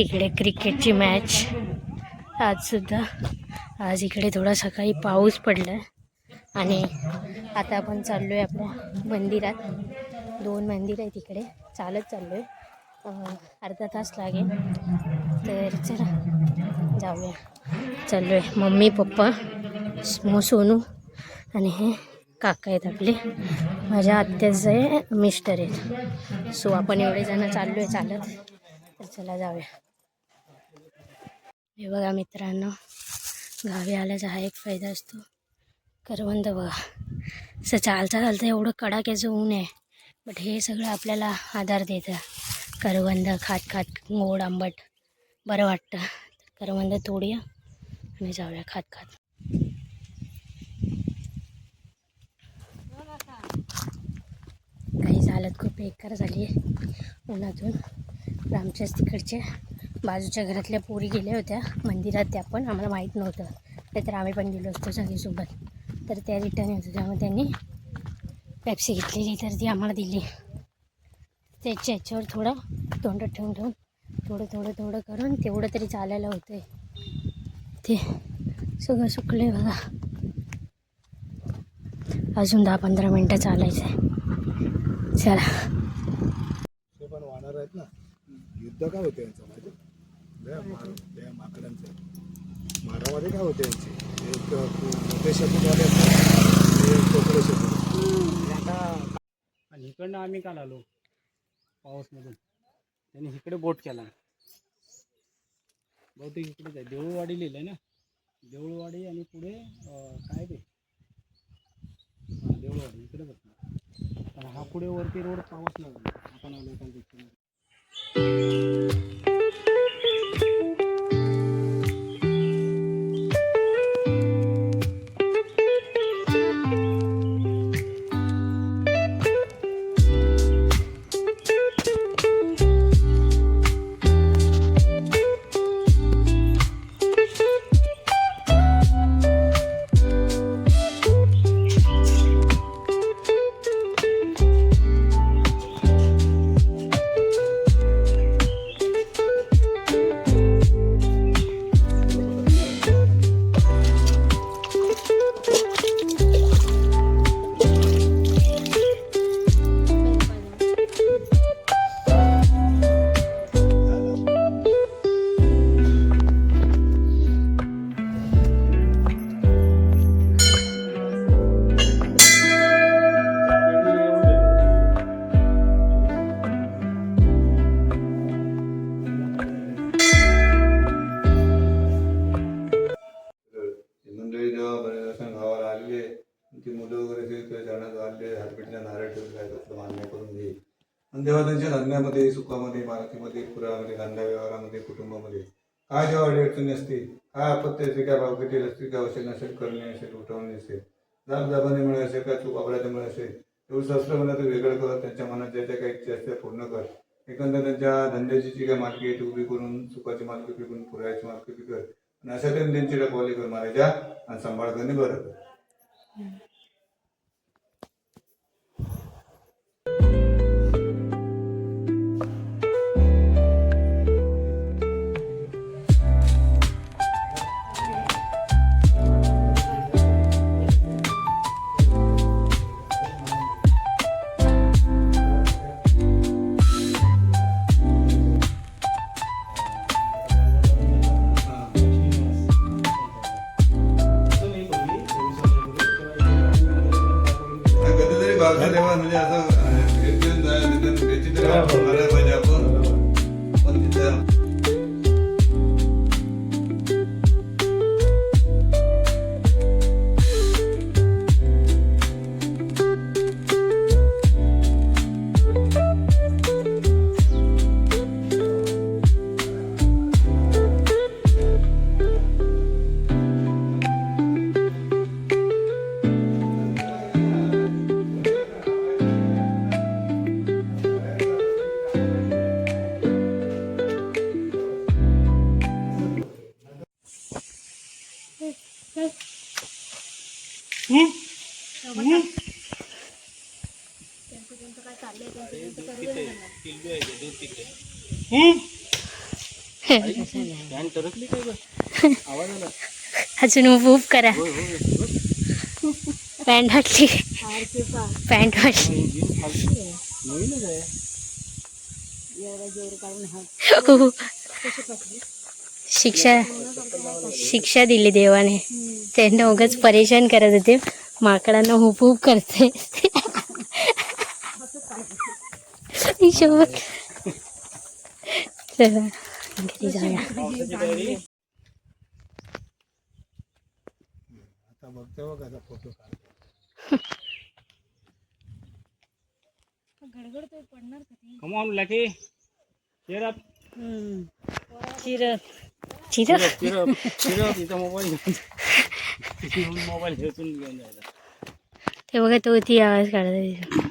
इकडे क्रिकेटची मॅच आजसुद्धा आज इकडे थोडा सकाळी पाऊस पडला आहे आणि आता आपण चाललो आहे आपल्या मंदिरात. दोन मंदिर आहेत इकडे. चालत चाललो आहे अर्धा तास लागेल. तर चला जाऊया. चाललो आहे मम्मी पप्पा मो सोनू आणि हे काका आहेत आपले. माझ्या आत्याचे मिस्टर आहेत. सो आपण एवढे जण चाललो आहे चालत. तर चला जाऊया. हे बघा मित्रांनो गावी आल्याचा हा एक फायदा असतो. करवंद बघा. असं चालता चालतं एवढं कडाक्याचं ऊन आहे. बट हे सगळं आपल्याला आधार देतं. करवंद खात खात गोड आंबट. बरं वाटतं. तर करवंद तोडूया आणि जाऊया खात खात. काही हालत खूप बेकार झाली आहे उन्हातून. आमच्याच तिकडच्या बाजूच्या घरातल्या पोरी गेल्या होत्या. मंदिरात त्या पण आम्हाला माहीत नव्हतं. नाहीतर आम्ही पण गेलो असतो सगळीसोबत. तर त्या रिटर्न येत होत्या. मग त्यांनी पेप्सी घेतलेली तर ती आम्हाला दिली. त्याच्या ह्याच्यावर थोडं तोंडात ठेवून ठेवून थोडं थोडं थोडं करून तेवढं तरी चालायला होतं आहे ते सगळं सुकलं बघा. अजून दहा पंधरा मिनटं चालायचं आहे चला ते पण वानर आहेत ना युद्ध काय होते यांचं माहिती? माकडांचं. मारामध्ये काय होते यांचे? एक मोठे आणि इकडनं आम्ही काल आलो पाऊसमधून. त्यांनी इकडे बोट केला. बहुतेक इकडेच आहे देऊळवाडी लिहिलं आहे ना? देऊळवाडी आणि पुढे काय ते? देऊळवाडी. इकडे बघ. हा पुढे वरती रोड पाऊस लागला आपण आलो एका Thank you. जेव्हा त्यांच्या धंद्यामध्ये सुखामध्ये मालकीमध्ये पुरामध्ये धंदा व्यवहारामध्ये कुटुंबामध्ये. काय जेव्हा अडचणी असतील काय आपत्ती असते काय भावगीतील असतील काय असेल नसेल करणे असेल उठवणे असेल दाब दाबानेमुळे असेल काय चूक अपराधामुळे असेल तेवढं शस्त्र म्हणा ते वेगळं कर त्यांच्या मनात ज्या ज्या काही इच्छा असते त्या पूर्ण कर. एकंदर त्यांच्या धंद्याची जी काही मालकी आहे ती उभी करून सुखाची मालकी उभी करून पुरायची मालकी उभी कर. आणि अशा टाइम त्यांची रखवाली कर मारायच्या आणि सांभाळ करणे बरं कर. अजून उप करा. पॅन्ट वाटली. पॅन्ट वाटली. जीन्स फालतू आहे. नवीनच आहे. हो. शिक्षा शिक्षा दिली देवाने. त्यांना उगाच परेशान करत होते. माकडांना हुप हुप करते. चला. घरी जाऊया पावसाची तयारी आता बघतो बघ आता फोटो काढतो come on lucky cheer up. cheer up. इथं मोबाईल घेऊन मोबाईल घेऊन घेऊन जायचा ते बघा तो ती आवाज काढत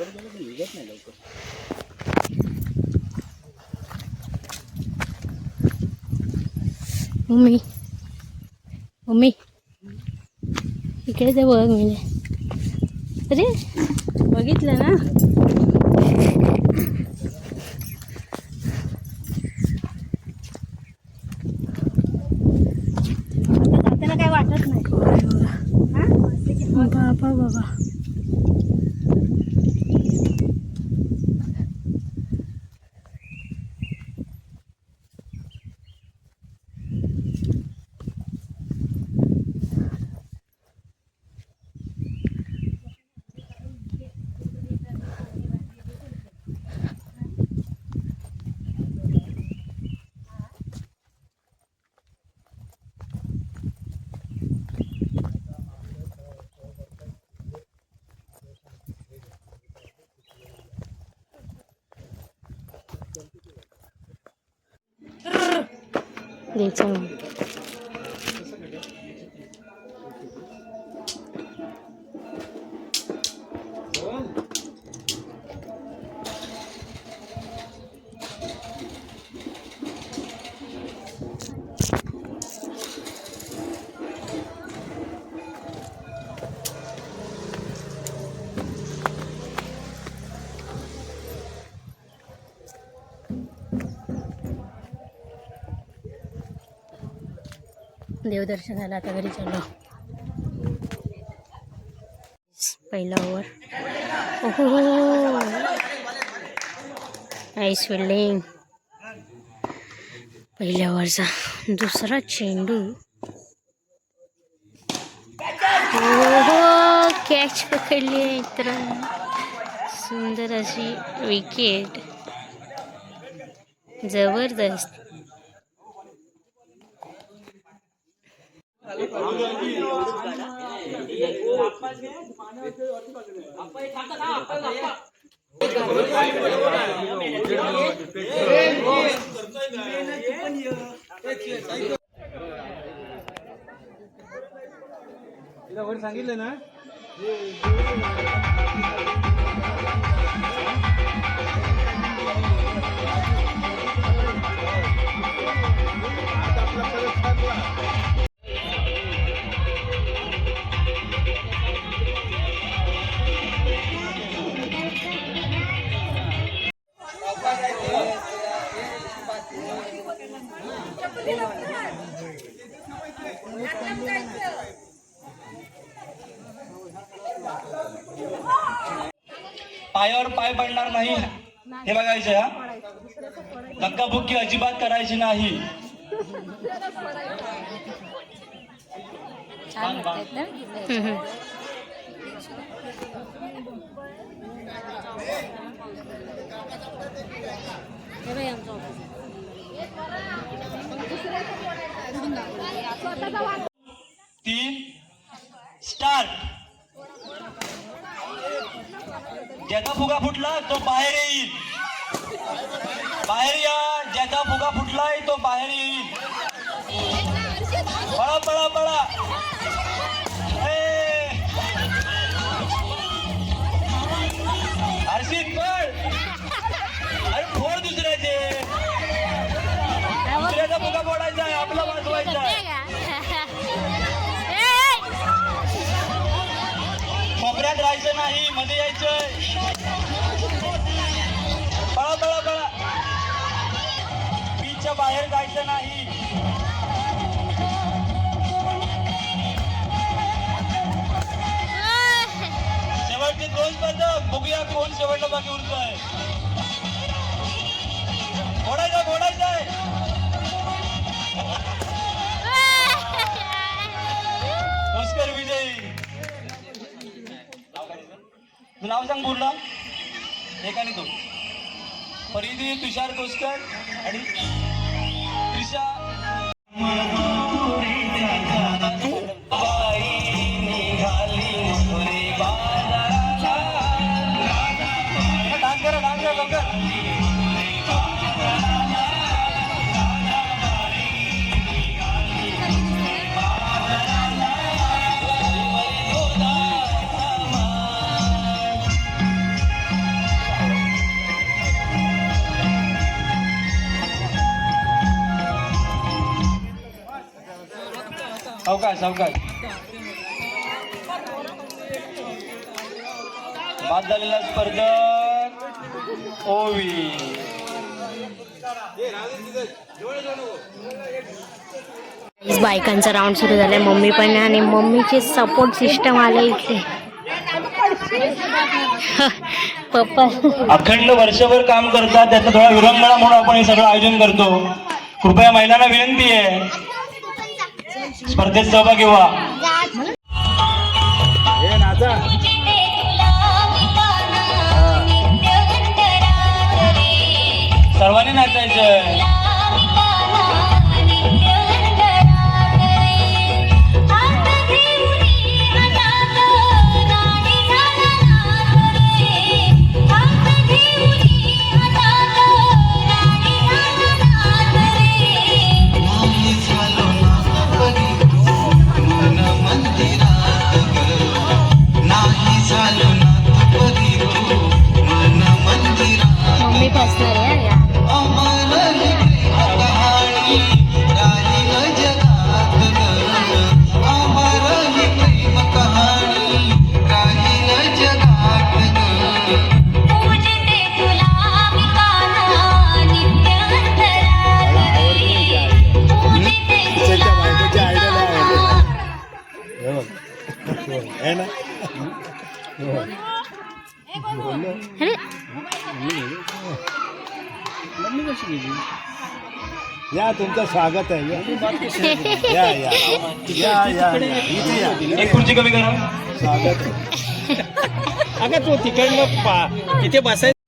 गेलं पण निघत नाही लवकर मम्मी. मम्मी. इकडे ते बघ मी. अरे बघितलं ना? द्यायचं मग देवदर्शनाला आता घरी चाललो पहिला ओव्हर. ओहो. आईस फिल्डिंग पहिल्या ओव्हरचा दुसरा चेंडू. ओहो कॅच पकडली आहे मित्रांनो सुंदर अशी विकेट जबरदस्त. तिला वर सांगितलं ना नाही. हे बघायचं हा धक्काबुक्की अजिबात करायची नाही. तीन. स्टार्ट ज्याचा फुगा फुटला तो बाहेर येईल. बाहेर या ज्याचा फुगा फुटलाय तो बाहेर येईल. पळा पळा पळा. नाही मध्ये यायचंय. पळा पळा पळा. बीचच्या बाहेर जायचं नाही. शेवटचे दोन पद बघूया कोण शेवटला बाकी उरतोय. तू नाव सांग पूर्ण. एकाने आणि दोन. परिधी तुषार कोस्कर आणि त्रिषा सावकाश सावकाश. बाद झालेला स्पर्धक ओवी. बायकांचा राऊंड सुरू झालाय. मम्मी पण आणि मम्मीचे सपोर्ट सिस्टम आले इथे. पप्पा. अखंड वर्षभर काम करतात. त्याचा थोडा विरंगुळा म्हणून आपण हे सगळं आयोजन करतो. कृपया महिलांना विनंती आहे. स्पर्धेत सहभागी व्हा. हे नाचा. सर्वांनी नाचायचं या तुमचं स्वागत आहे. या. या या. या या. इथे या. एक खुर्ची कमी करा. स्वागत आहे. अगं तो तिकडनं पा इथे बसायचं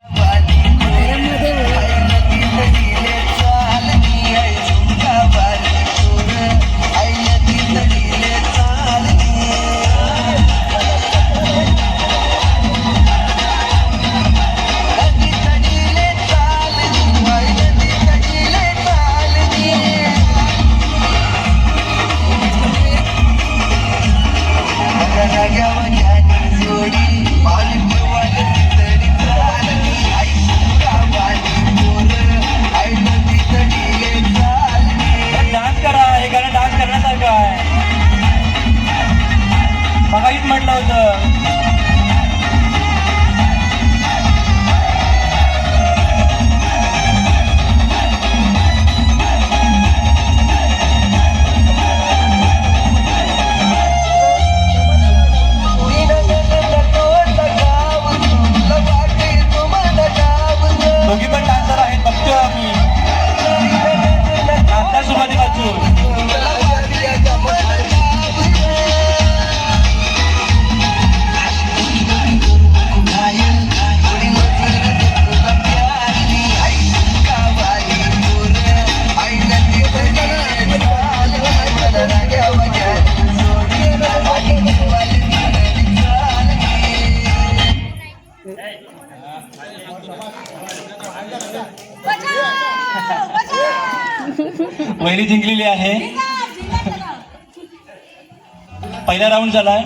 पहिला राऊंड झालाय.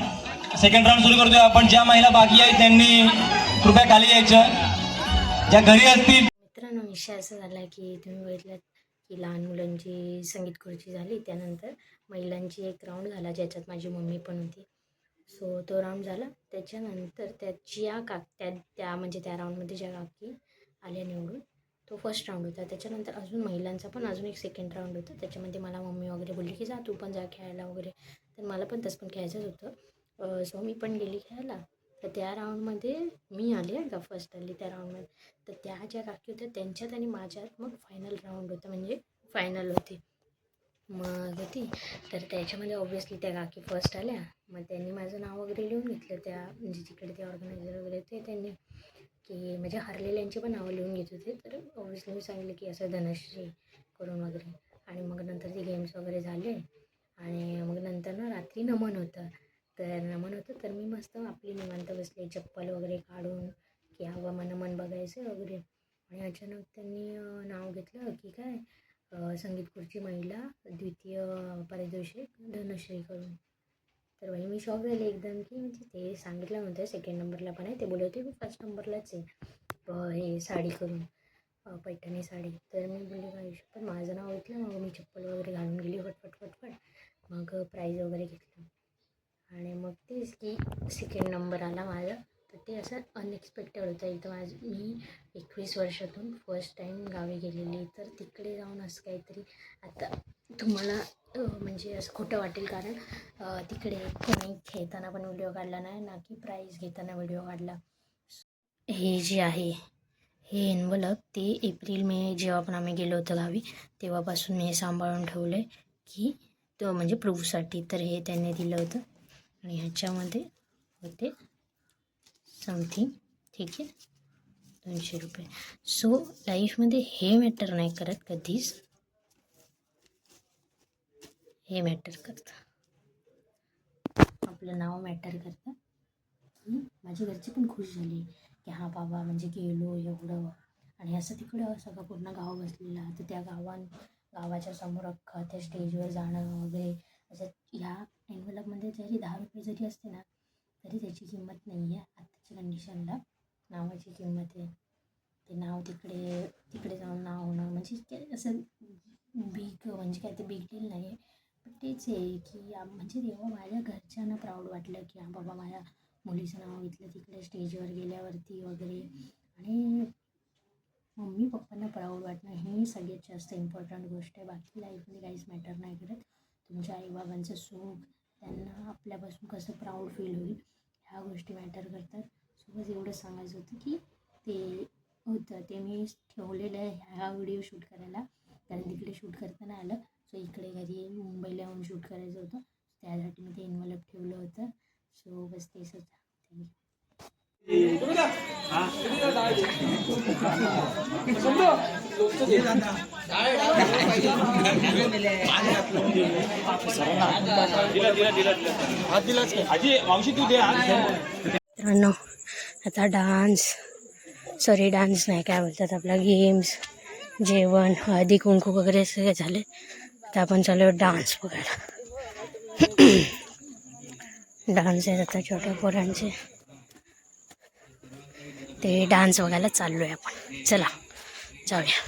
सेकंड राऊंड सुरू करतोय आपण. ज्या महिला बाकी आहेत त्यांनी कृपया खाली यायचं. ज्या घरी असतील मित्रांनो विषय असा झाला की तुम्ही बघितलं की लहान मुलांची संगीत खुर्ची झाली. त्यानंतर महिलांची एक राऊंड झाला ज्याच्यात माझी मम्मी पण होती. सो तो राऊंड झाला. त्याच्यानंतर त्याच्या का त्या त्या म्हणजे त्या राऊंडमध्ये ज्या काकी आल्या निवडून तो फर्स्ट राऊंड होता. त्याच्यानंतर अजून महिलांचा पण अजून एक सेकंड राऊंड होता. त्याच्यामध्ये मला मम्मी वगैरे बोलली की जा तू पण जा खेळायला वगैरे. तर मला पण तसं पण खेळायचंच होतं. सो मी पण गेली खेळायला. तर त्या राऊंडमध्ये मी आले का फर्स्ट आली त्या राऊंडमध्ये तर त्या ज्या काकी होत्या त्यांच्यात आणि माझ्यात मग फायनल राऊंड होता म्हणजे फायनल होती. मग होती. तर त्याच्यामध्ये ऑब्वियसली त्या काकी फर्स्ट आल्या. मग त्यांनी माझं नाव वगैरे लिहून घेतलं त्या म्हणजे तिकडे ते ऑर्गनायझर वगैरे ते त्यांनी. की म्हणजे हरलेल्यांची पण नावं लिहून घेत होते. तर ऑब्व्हियसली मी सांगितलं की असं धनश्री करून वगैरे. आणि मग नंतर ते गेम्स वगैरे झाले. आणि मग नंतर ना रात्री नमन होतं. तर नमन होतं तर मी मस्त आपली निवांत बसले. चप्पल वगैरे काढून की हवा मग नमन बघायचं वगैरे. आणि अचानक त्यांनी नाव घेतलं की काय संगीत खुर्ची महिला द्वितीय पारितोषिक धनश्री करून. तर बाई मी शॉक झाले एकदम की म्हणजे ते सांगितलं नव्हतं सेकंड नंबरला पण आहे. ते बोलत होते मी फर्स्ट नंबरलाच आहे. हे साडी करून पैठणी साडी. तर मी बोलले बाई पण माझं नाव घेतलं मग मी चप्पल वगैरे घालून गेली फटफट फटफट. मग प्राईज वगैरे घेतलं. आणि मग तेच की सेकंड नंबर आला माझा. तर ते असं अनएक्सपेक्टेड होतं. इथं माझ मी एकवीस वर्षातून फर्स्ट टाईम गावी गेलेली. तर तिकडे जाऊन असं काहीतरी आता तुम्हाला म्हणजे असं खोटं वाटेल कारण तिकडे कोणी खेळताना पण व्हिडिओ काढला नाही ना की प्राईज घेताना व्हिडिओ काढला. हे जे आहे हे एनवलप ते एप्रिल मे जेव्हा पण आम्ही गेलो होतो गावी तेव्हापासून मी हे सांभाळून ठेवलं आहे की तो म्हणजे प्रूफसाठी तर हे त्यांनी दिलं होतं. आणि ह्याच्यामध्ये होते समथिंग ठीक आहे? दोनशे रुपये. सो लाईफमध्ये हे मॅटर नाही करत कधीच. हे मॅटर करतं. आपलं नाव मॅटर करतं. माझ्या माझे घरचे पण खुश झाले की हा बाबा म्हणजे गेलो एवढं. आणि असं तिकडं सगळं पूर्ण गाव बसलेला. तर त्या गावात गावाच्या समोर अख्खा त्या स्टेजवर जाणं वगैरे असं ह्या एनव्हलपमध्ये जरी दहा रुपये जरी असते ना तरी त्याची किंमत नाही आहे आत्ताच्या कंडिशनला नावाची किंमत आहे. ते नाव तिकडे तिकडे जाऊन नाव होणं म्हणजे काय असं बिग म्हणजे काय ते बिग डील नाही आहे पण तेच आहे की म्हणजे तेव्हा माझ्या घरच्यांना प्राऊड वाटलं की हा बाबा माझ्या मुलीचं नाव घेतलं तिकडे स्टेजवर गेल्यावरती वगैरे. आणि मम्मी पप्पांना प्राऊड वाटणं ही सगळ्यात जास्त इम्पॉर्टंट गोष्ट आहे. बाकी लाईफमध्ये काहीच मॅटर नाही करत. तुमच्या आईबाबांचं सुख त्यांना आपल्यापासून कसं प्राऊड फील होईल ह्या गोष्टी मॅटर करतात. सोबत एवढं सांगायचं होतं की ते होतं ते मी ठेवलेलं आहे ह्या व्हिडिओ शूट करायला. कारण तिकडे शूट करताना आलं. सो इकडे घरी मुंबईला येऊन शूट करायचं होतं. त्यासाठी मी ते इन्व्हॉल्व ठेवलं होतं. सो बस तेच होतं थँक्यू मित्रांनो आता डान्स सॉरी डान्स नाही काय बोलतात आपला गेम्स जेवण हळदी कुंकू वगैरे सगळे झाले. तर आपण चालू डान्स बघायला. डान्स आहेत आता छोट्या पोरांचे. ते डान्स बघायला चाललो आहे आपण. चला जाऊया.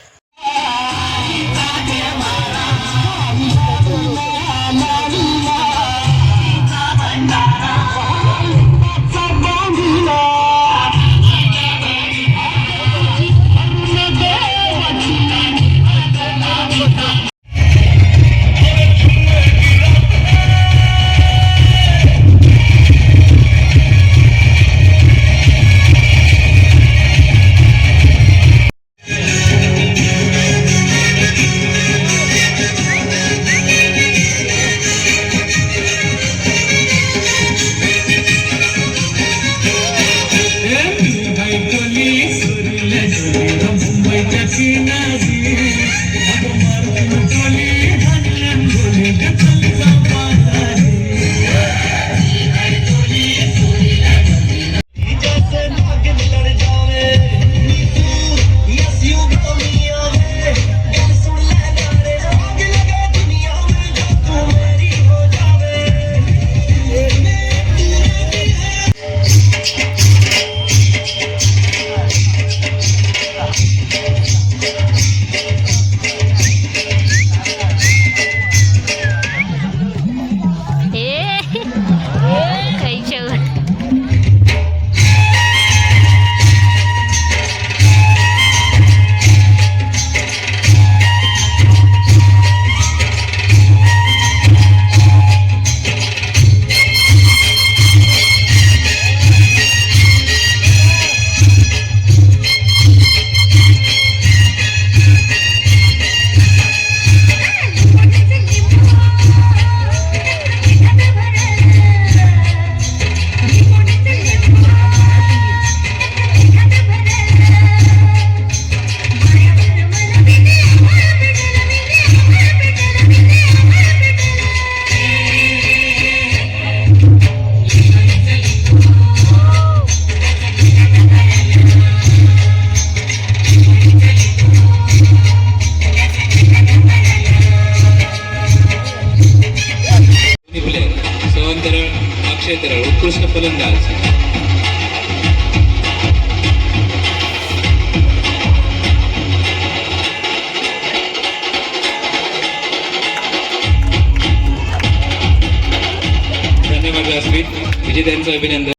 विजेत्यांचं अभिनंदन.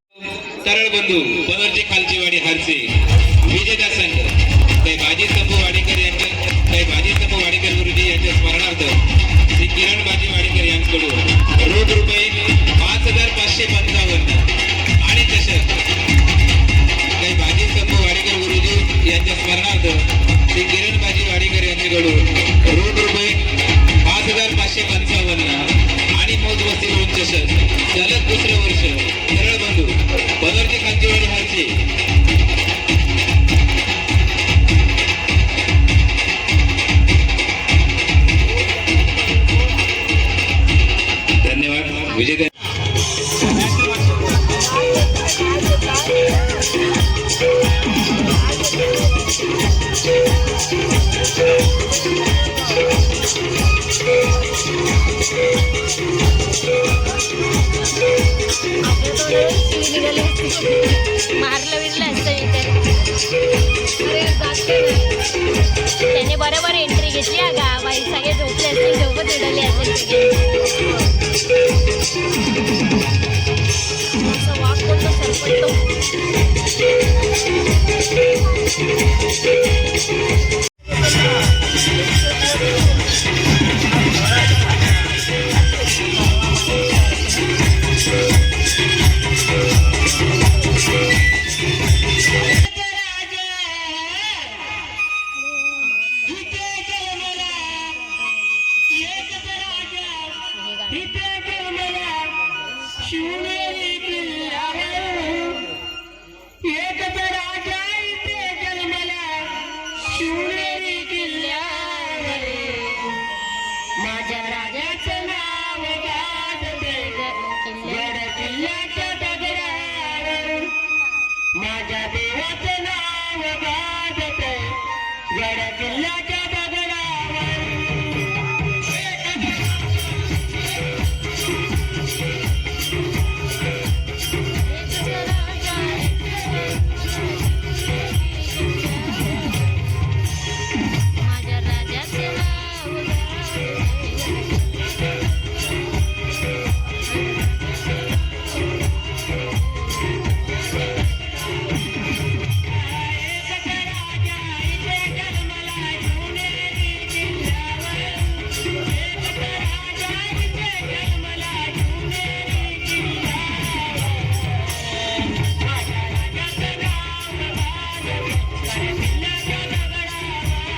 तरळ बंधू बनर्जी खालचीवाडी हारसे. विजेता संघ. काही बाजी संपू वाडेकर यांच्या काही बाजी संपू वाडेकर गुरुजी यांच्या स्मरणार्थ श्री किरण बाजी वाडेकर यांच्याकडून रोड रुपये